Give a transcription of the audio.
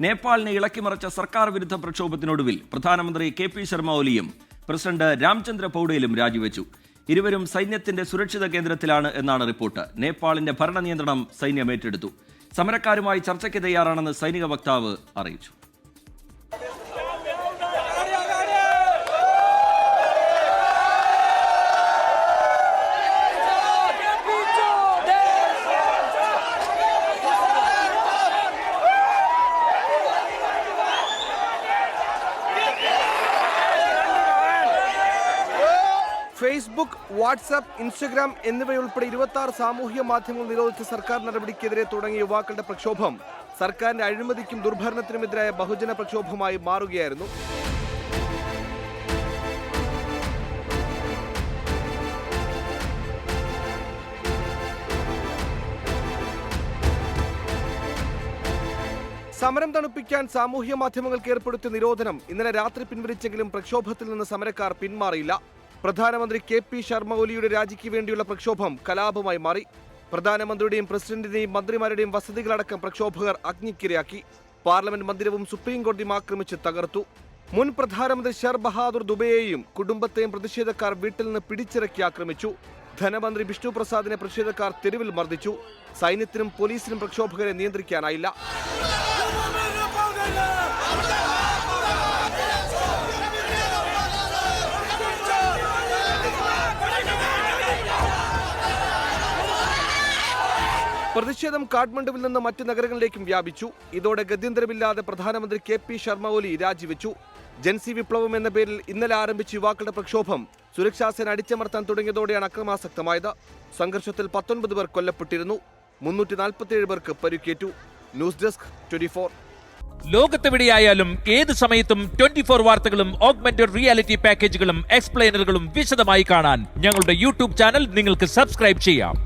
നേപ്പാളിനെ ഇളക്കിമറിച്ച സർക്കാർ വിരുദ്ധ പ്രക്ഷോഭത്തിനൊടുവിൽ പ്രധാനമന്ത്രി കെ പി ശർമ്മ ഒലിയും പ്രസിഡന്റ് രാംചന്ദ്ര പൌഡേലും രാജിവെച്ചു. ഇരുവരും സൈന്യത്തിന്റെ സുരക്ഷിത കേന്ദ്രത്തിലാണ് എന്നാണ് റിപ്പോർട്ട്. നേപ്പാളിന്റെ ഭരണ നിയന്ത്രണം സൈന്യം ഏറ്റെടുത്തു. സമരക്കാരുമായി ചർച്ചയ്ക്ക് തയ്യാറാണെന്ന് സൈനിക വക്താവ് അറിയിച്ചു. ഫേസ്ബുക്ക് വാട്സാപ്പ് ഇൻസ്റ്റഗ്രാം എന്നിവയുൾപ്പെടെ ഇരുപത്തി ആറ് സാമൂഹ്യ മാധ്യമങ്ങൾ നിരോധിച്ച സർക്കാർ നടപടിക്കെതിരെ തുടങ്ങിയ യുവാക്കളുടെ പ്രക്ഷോഭം സർക്കാരിന്റെ അഴിമതിക്കും ദുർഭരണത്തിനുമെതിരായ ബഹുജന പ്രക്ഷോഭമായി മാറുകയായിരുന്നു. സമരം തണുപ്പിക്കാൻ സാമൂഹ്യ മാധ്യമങ്ങൾക്ക് ഏർപ്പെടുത്തിയ നിരോധനം ഇന്നലെ രാത്രി പിൻവലിച്ചെങ്കിലും പ്രക്ഷോഭത്തിൽ നിന്ന് സമരക്കാർ പിന്മാറിയില്ല. പ്രധാനമന്ത്രി കെ പി ശർമ്മ ഒലിയുടെ രാജിക്ക് വേണ്ടിയുള്ള പ്രക്ഷോഭം കലാപമായി മാറി. പ്രധാനമന്ത്രിയുടെയും പ്രസിഡന്റിന്റെയും മന്ത്രിമാരുടെയും വസതികളടക്കം പ്രക്ഷോഭകർ അഗ്നിക്കിരയാക്കി. പാർലമെന്റ് മന്ദിരവും സുപ്രീം കോടതിയും ആക്രമിച്ച് തകർത്തു. മുൻ പ്രധാനമന്ത്രി ഷർ ബഹാദൂർ ദുബെയെയും കുടുംബത്തെയും പ്രതിഷേധക്കാർ വീട്ടിൽ നിന്ന് പിടിച്ചിറക്കി ആക്രമിച്ചു. ധനമന്ത്രി വിഷ്ണു പ്രസാദിനെ പ്രതിഷേധക്കാർ തെരുവിൽ മർദ്ദിച്ചു. സൈന്യത്തിനും പോലീസിനും പ്രക്ഷോഭകരെ നിയന്ത്രിക്കാനായില്ല. പ്രതിഷേധം കാഠ്മണ്ഡുവിൽ നിന്ന് മറ്റ് നഗരങ്ങളിലേക്കും വ്യാപിച്ചു. ഇതോടെ ഗത്യന്തരമില്ലാതെ പ്രധാനമന്ത്രി കെ പി ശർമ്മ ഒലി രാജിവെച്ചു ജൻസി വിപ്ലവം എന്ന പേരിൽ ഇന്നലെ ആരംഭിച്ച യുവാക്കളുടെ പ്രക്ഷോഭം. സുരക്ഷാസേന അടിച്ചമർത്താൻ തുടങ്ങിയതോടെയാണ് അക്രമാസക്തമായത്. സംഘർഷത്തിൽ പത്തൊൻപത് പേർ കൊല്ലപ്പെട്ടിരുന്നു. മുന്നൂറ്റി നാൽപ്പത്തിയേഴ് പേർക്ക് പരിക്കേറ്റു. News desk twenty four. ലോകത്തെവിടെയായാലും ഏത് സമയത്തും ട്വന്റി ഫോർ വാർത്തകളും ഓഗ്മെന്റഡ് റിയാലിറ്റി പാക്കേജുകളും എക്സ്പ്ലെയിനറുകളും വിശദമായി കാണാൻ ഞങ്ങളുടെ യൂട്യൂബ് ചാനൽ നിങ്ങൾക്ക് സബ്സ്ക്രൈബ് ചെയ്യാം.